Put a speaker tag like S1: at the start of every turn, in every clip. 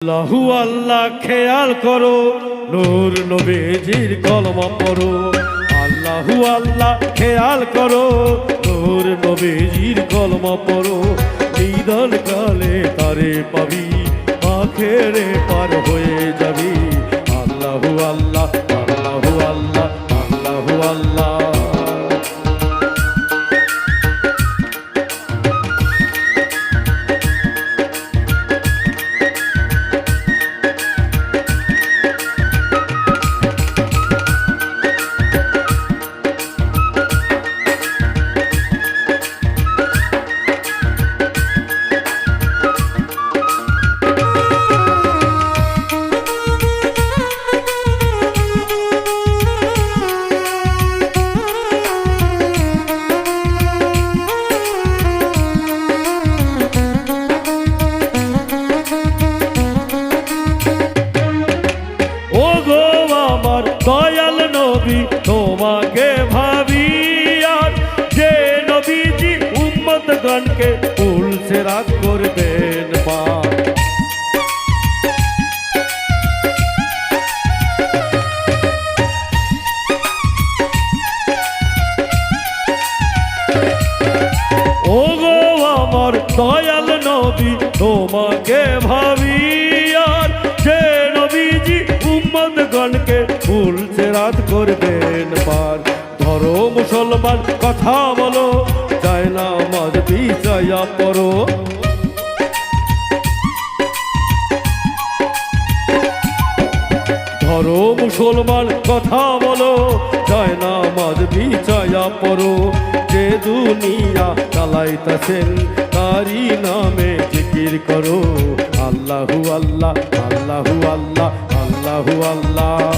S1: আল্লাহু আল্লাহ খেয়াল করো, নূর নবীজির কলমা পড়ো। আল্লাহু আল্লাহ খেয়াল করো, নূর নবীজির কলমা পড়ো। নিদান কালে তারে পাবি গণকে উলসে করবেন দয়াল নবী, তোমাকে ভাবি আর যে নবীজি গণকে ফুল রাত করবেন পার। ধরো মুসলমান, কথা বলো, যায় না বিচায়া ধরো মুসলমান কথা বলো যায় না মাঝ বিচায়া পড়ো। যে দুনিয়া চালাইতেছেন তারি নামে জিকির করো। আল্লাহু আল্লাহ আল্লাহু আল্লাহ আল্লাহু আল্লাহ।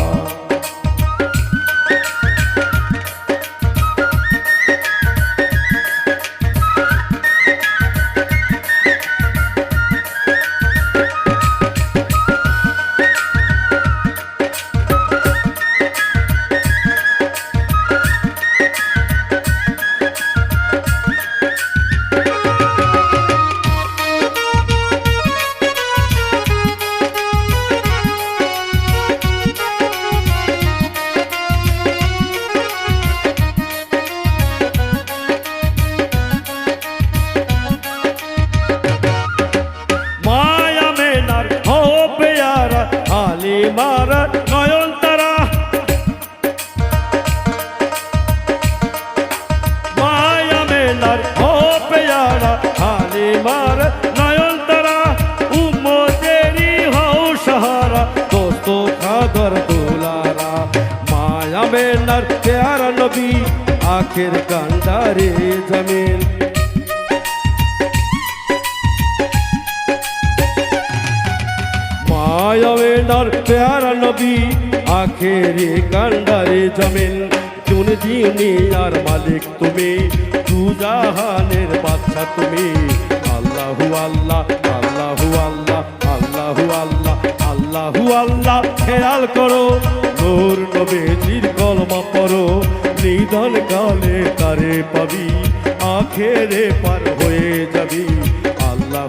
S1: হালি নয়ন তারা। মায়া মেনার হো পেয়ারা হালি মারা নয়ন তারা। উম্মতেরি হও সাহারা, দোস্ত খাদর দুলারা। মায়া মেনার পেয়ারা নবী, আখের কান্ডারে জমিন। মায়াবেনার প্যারা নবী, আখেরে কান্ডারে জমিন। চুন আর মালিক তুমি দুজাহানের বাচ্চা তুমি। আল্লাহু আল্লাহ আল্লাহু আল্লাহ আল্লাহু আল্লাহ আল্লাহু আল্লাহ, খেয়াল করো, নূর নবীজির কলমা পড়ো। নিধন কালে তারে পাবি, আখেরে পার হয়ে যাবি।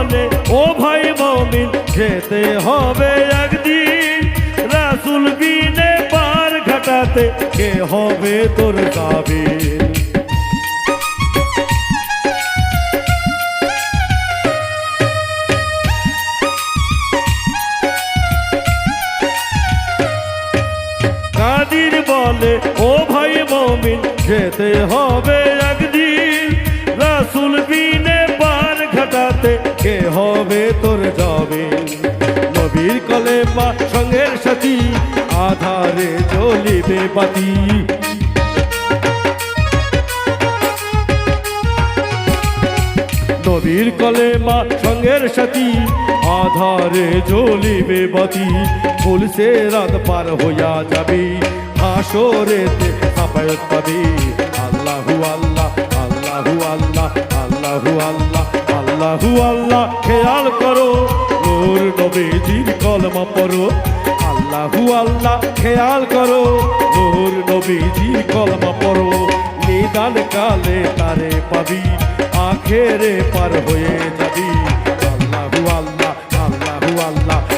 S1: বলে, ও ভাই মমিন যেতে হবে একদিন। রাসুল বিনে পার ঘটাতে কে হবে তোর কাবে কাদির বলে, ও ভাই মমিন যেতে হবে কে হবে তোর যাবে নবীর কলে মা সঙ্গের সাথী, আধারে জ্বলিবে বাতি। নবীর কলে মা সঙ্গের সাথী, আধারে জ্বলিবে বাতি। ফুলসে রাত পার হইয়া যাবি, হাসরেতে সাফায়ত পাবি। আল্লাহু আল্লাহ আল্লাহু আল্লাহ আল্লাহু আল্লাহ। আল্লাহু আল্লাহ, খেয়াল করো, নূর নবীজির কলমা পড়ো। আল্লাহু আল্লাহ, খেয়াল করো, নূর নবীজির কলমা পড়ো। নিদান কালে তারে পাবি, আখেরে পার হয়ে যাবি। আল্লাহু আল্লাহ আল্লাহু আল্লাহ